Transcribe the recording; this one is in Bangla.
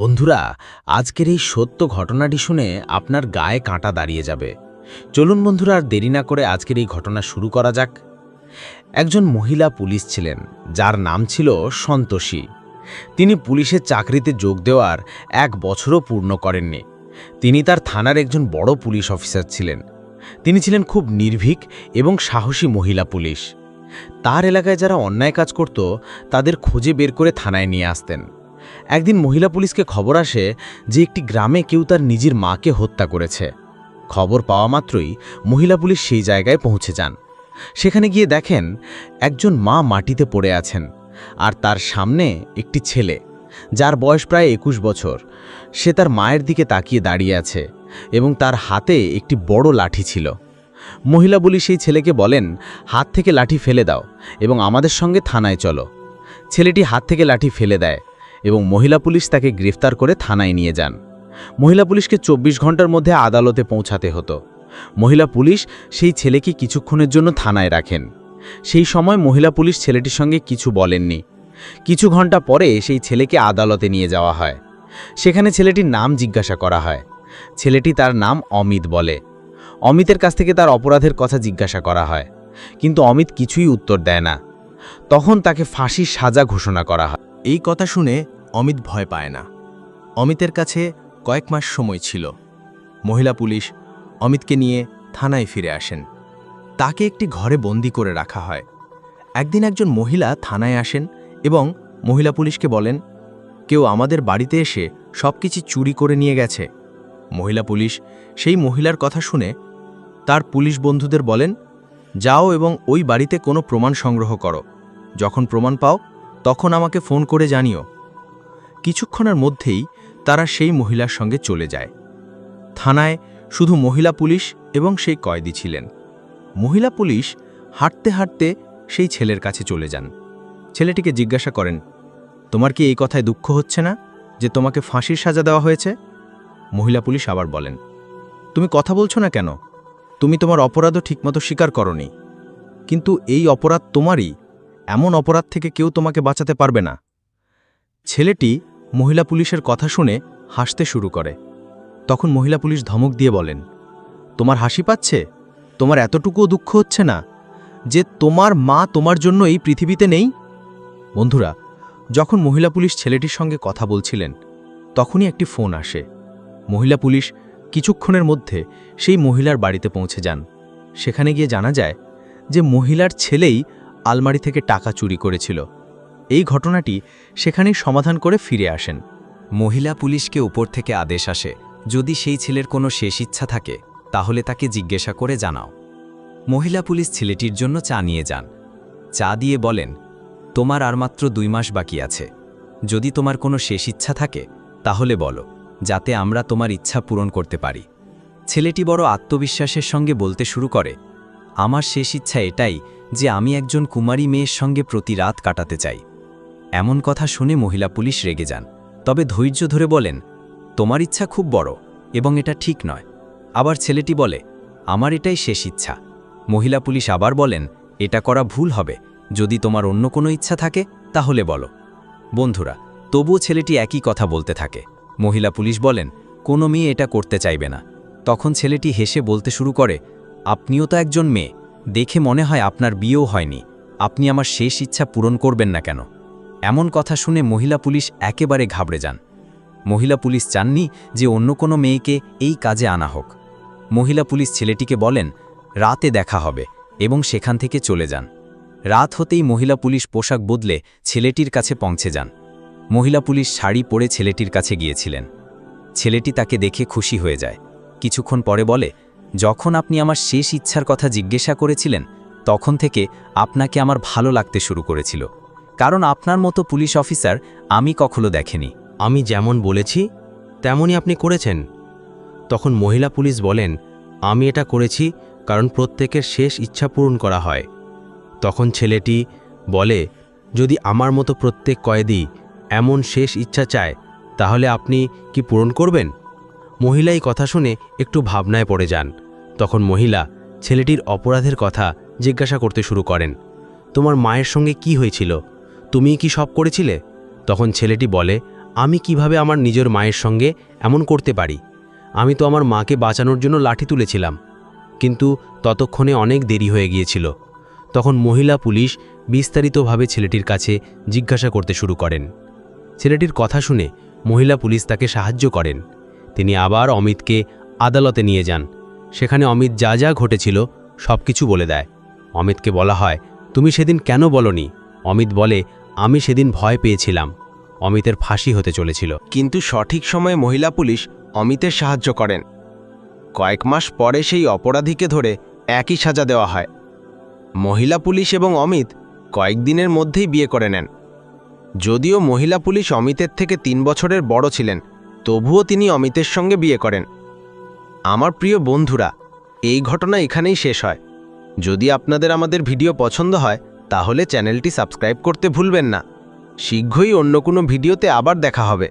বন্ধুরা, আজকের এই সত্য ঘটনাটি শুনে আপনার গায়ে কাঁটা দাঁড়িয়ে যাবে। চলুন বন্ধুরা, আর দেরি না করে আজকের এই ঘটনা শুরু করা যাক। একজন মহিলা পুলিশ ছিলেন, যার নাম ছিল সন্তোষী। তিনি পুলিশের চাকরিতে যোগ দেওয়ার এক বছরও পূর্ণ করেননি। তিনি তার থানার একজন বড় পুলিশ অফিসার ছিলেন। তিনি ছিলেন খুব নির্ভীক এবং সাহসী মহিলা পুলিশ। তার এলাকায় যারা অন্যায় কাজ করত, তাদের খুঁজে বের করে থানায় নিয়ে আসতেন। একদিন মহিলা পুলিশকে খবর আসে যে একটি গ্রামে কেউ তার নিজের মাকে হত্যা করেছে। খবর পাওয়া মাত্রই মহিলা পুলিশ সেই জায়গায় পৌঁছে যান। সেখানে গিয়ে দেখেন একজন মা মাটিতে পড়ে আছেন আর তার সামনে একটি ছেলে, যার বয়স প্রায় একুশ বছর। সে তার মায়ের দিকে তাকিয়ে দাঁড়িয়ে আছে এবং তার হাতে একটি বড় লাঠি ছিল। মহিলা পুলিশ সেই ছেলেকে বলেন, হাত থেকে লাঠি ফেলে দাও এবং আমাদের সঙ্গে থানায় চলো। ছেলেটি হাত থেকে লাঠি ফেলে দেয়। এবং মহিলা পুলিশ তাকে গ্রেফতার করে থানায় নিয়ে যান। মহিলা পুলিশকে চব্বিশ ঘণ্টার মধ্যে আদালতে পৌঁছাতে হতো। মহিলা পুলিশ সেই ছেলেকে কিছুক্ষণের জন্য থানায় রাখেন। সেই সময় মহিলা পুলিশ ছেলেটির সঙ্গে কিছু বলেননি। কিছু ঘণ্টা পরে সেই ছেলেকে আদালতে নিয়ে যাওয়া হয়। সেখানে ছেলেটির নাম জিজ্ঞাসা করা হয়। ছেলেটি তার নাম অমিত বলে। অমিতের কাছ থেকে তার অপরাধের কথা জিজ্ঞাসা করা হয়। কিন্তু অমিত কিছুই উত্তর দেয় না। তখন তাকে ফাঁসির সাজা ঘোষণা করা হয়। এই কথা শুনে অমিত ভয় পায় না। অমিতের কাছে কয়েক মাস সময় ছিল। মহিলা পুলিশ অমিতকে নিয়ে থানায় ফিরে আসেন। তাকে একটি ঘরে বন্দি করে রাখা হয়। একদিন একজন মহিলা থানায় আসেন এবং মহিলা পুলিশকে বলেন, কেউ আমাদের বাড়িতে এসে সব কিছু চুরি করে নিয়ে গেছে। মহিলা পুলিশ সেই মহিলার কথা শুনে তার পুলিশ বন্ধুদের বলেন, যাও এবং ওই বাড়িতে কোনো প্রমাণ সংগ্রহ করো। যখন প্রমাণ পাও, তখন আমাকে ফোন করে জানিও। কিছুক্ষণের মধ্যেই তারা সেই মহিলার সঙ্গে চলে যায়। থানায় শুধু মহিলা পুলিশ এবং সেই কয়েদি ছিলেন। মহিলা পুলিশ হাঁটতে হাঁটতে সেই ছেলের কাছে চলে যান। ছেলেটিকে জিজ্ঞাসা করেন, তোমার কি এই কথায় দুঃখ হচ্ছে না যে তোমাকে ফাঁসির সাজা দেওয়া হয়েছে? মহিলা পুলিশ আবার বলেন, তুমি কথা বলছো না কেন? তুমি তোমার অপরাধও ঠিকমতো স্বীকার করনি। কিন্তু এই অপরাধ তোমারই। এমন অপরাধ থেকে কেউ তোমাকে বাঁচাতে পারবে না। ছেলেটি মহিলা পুলিশের কথা শুনে হাসতে শুরু করে। তখন মহিলা পুলিশ ধমক দিয়ে বলেন, তোমার হাসি পাচ্ছে? তোমার এতটুকুও দুঃখ হচ্ছে না যে তোমার মা তোমার জন্য এই পৃথিবীতে নেই? বন্ধুরা, যখন মহিলা পুলিশ ছেলেটির সঙ্গে কথা বলছিলেন, তখনই একটি ফোন আসে। মহিলা পুলিশ কিছুক্ষণের মধ্যে সেই মহিলার বাড়িতে পৌঁছে যান। সেখানে গিয়ে জানা যায় যে মহিলার ছেলেই আলমারি থেকে টাকা চুরি করেছিল। এই ঘটনাটি সেখানেই সমাধান করে ফিরে আসেন। মহিলা পুলিশকে উপর থেকে আদেশ আসে, যদি সেই ছেলের কোনো শেষ ইচ্ছা থাকে, তাহলে তাকে জিজ্ঞাসা করে জানাও। মহিলা পুলিশ ছেলেটির জন্য চা নিয়ে যান। চা দিয়ে বলেন, তোমার আর মাত্র দুই মাস বাকি আছে। যদি তোমার কোনো শেষ ইচ্ছা থাকে, তাহলে বলো, যাতে আমরা তোমার ইচ্ছা পূরণ করতে পারি। ছেলেটি বড় আত্মবিশ্বাসের সঙ্গে বলতে শুরু করে, আমার শেষ ইচ্ছা এটাই যে আমি একজন কুমারী মেয়ের সঙ্গে প্রতি রাত কাটাতে চাই। এমন কথা শুনে মহিলা পুলিশ রেগে যান। তবে ধৈর্য ধরে বলেন, তোমার ইচ্ছা খুব বড় এবং এটা ঠিক নয়। আবার ছেলেটি বলে, আমার এটাই শেষ ইচ্ছা। মহিলা পুলিশ আবার বলেন, এটা করা ভুল হবে। যদি তোমার অন্য কোনো ইচ্ছা থাকে, তাহলে বলো। বন্ধুরা, তবুও ছেলেটি একই কথা বলতে থাকে। মহিলা পুলিশ বলেন, কোনো মেয়ে এটা করতে চাইবে না। তখন ছেলেটি হেসে বলতে শুরু করে, আপনিও তো একজন মেয়ে, দেখে মনে হয় আপনার বিয়েও হয়নি। আপনি আমার শেষ ইচ্ছা পূরণ করবেন না কেন? এমন কথা শুনে মহিলা পুলিশ একেবারে ঘাবড়ে যান। মহিলা পুলিশ চাননি যে অন্য কোনো মেয়েকে এই কাজে আনা হোক। মহিলা পুলিশ ছেলেটিকে বলেন, রাতে দেখা হবে এবং সেখান থেকে চলে যান। রাত হতেই মহিলা পুলিশ পোশাক বদলে ছেলেটির কাছে পৌঁছে যান। মহিলা পুলিশ শাড়ি পরে ছেলেটির কাছে গিয়েছিলেন। ছেলেটি তাকে দেখে খুশি হয়ে যায়। কিছুক্ষণ পরে বলে, যখন আপনি আমার শেষ ইচ্ছার কথা জিজ্ঞাসা করেছিলেন, তখন থেকে আপনাকে আমার ভালো লাগতে শুরু করেছিল। কারণ আপনার মতো পুলিশ অফিসার আমি কখনো দেখেনি। আমি যেমন বলেছি, তেমনই আপনি করেছেন। তখন মহিলা পুলিশ বলেন, আমি এটা করেছি কারণ প্রত্যেকের শেষ ইচ্ছা পূরণ করা হয়। তখন ছেলেটি বলে, যদি আমার মতো প্রত্যেক কয়েদি এমন শেষ ইচ্ছা চায়, তাহলে আপনি কি পূরণ করবেন? মহিলা এই কথা শুনে একটু ভাবনায় পড়ে যান। তখন মহিলা ছেলেটির অপরাধের কথা জিজ্ঞাসা করতে শুরু করেন, তোমার মায়ের সঙ্গে কি হয়েছিল? তুমি কি সব করেছিলে? তখন ছেলেটি বলে, আমি কীভাবে আমার নিজের মায়ের সঙ্গে এমন করতে পারি? আমি তো আমার মাকে বাঁচানোর জন্য লাঠি তুলেছিলাম। কিন্তু ততক্ষণে অনেক দেরি হয়ে গিয়েছিল। তখন মহিলা পুলিশ বিস্তারিতভাবে ছেলেটির কাছে জিজ্ঞাসা করতে শুরু করেন। ছেলেটির কথা শুনে মহিলা পুলিশ তাকে সাহায্য করেন। তিনি আবার অমিতকে আদালতে নিয়ে যান। সেখানে অমিত যা যা ঘটেছিল সব কিছু বলে দেয়। অমিতকে বলা হয়, তুমি সেদিন কেন বলনি? অমিত বলে আমি সেদিন ভয় পেয়েছিলাম। অমিতের ফাঁসি হতে চলেছিল। কিন্তু সঠিক সময়ে মহিলা পুলিশ অমিতের সাহায্য করেন। কয়েক মাস পরে সেই অপরাধীকে ধরে একই সাজা দেওয়া হয়। মহিলা পুলিশ এবং অমিত কয়েকদিনের মধ্যেই বিয়ে করে নেন। যদিও মহিলা পুলিশ অমিতের থেকে তিন বছরের বড় ছিলেন, তবুও তিনি অমিতের সঙ্গে বিয়ে করেন। আমার প্রিয় বন্ধুরা, এই ঘটনা এখানেই শেষ হয়। যদি আপনাদের আমাদের ভিডিও পছন্দ হয় তাহলে চ্যানেলটি সাবস্ক্রাইব করতে ভুলবেন না। শীঘ্রই অন্য কোনো ভিডিওতে আবার দেখা হবে।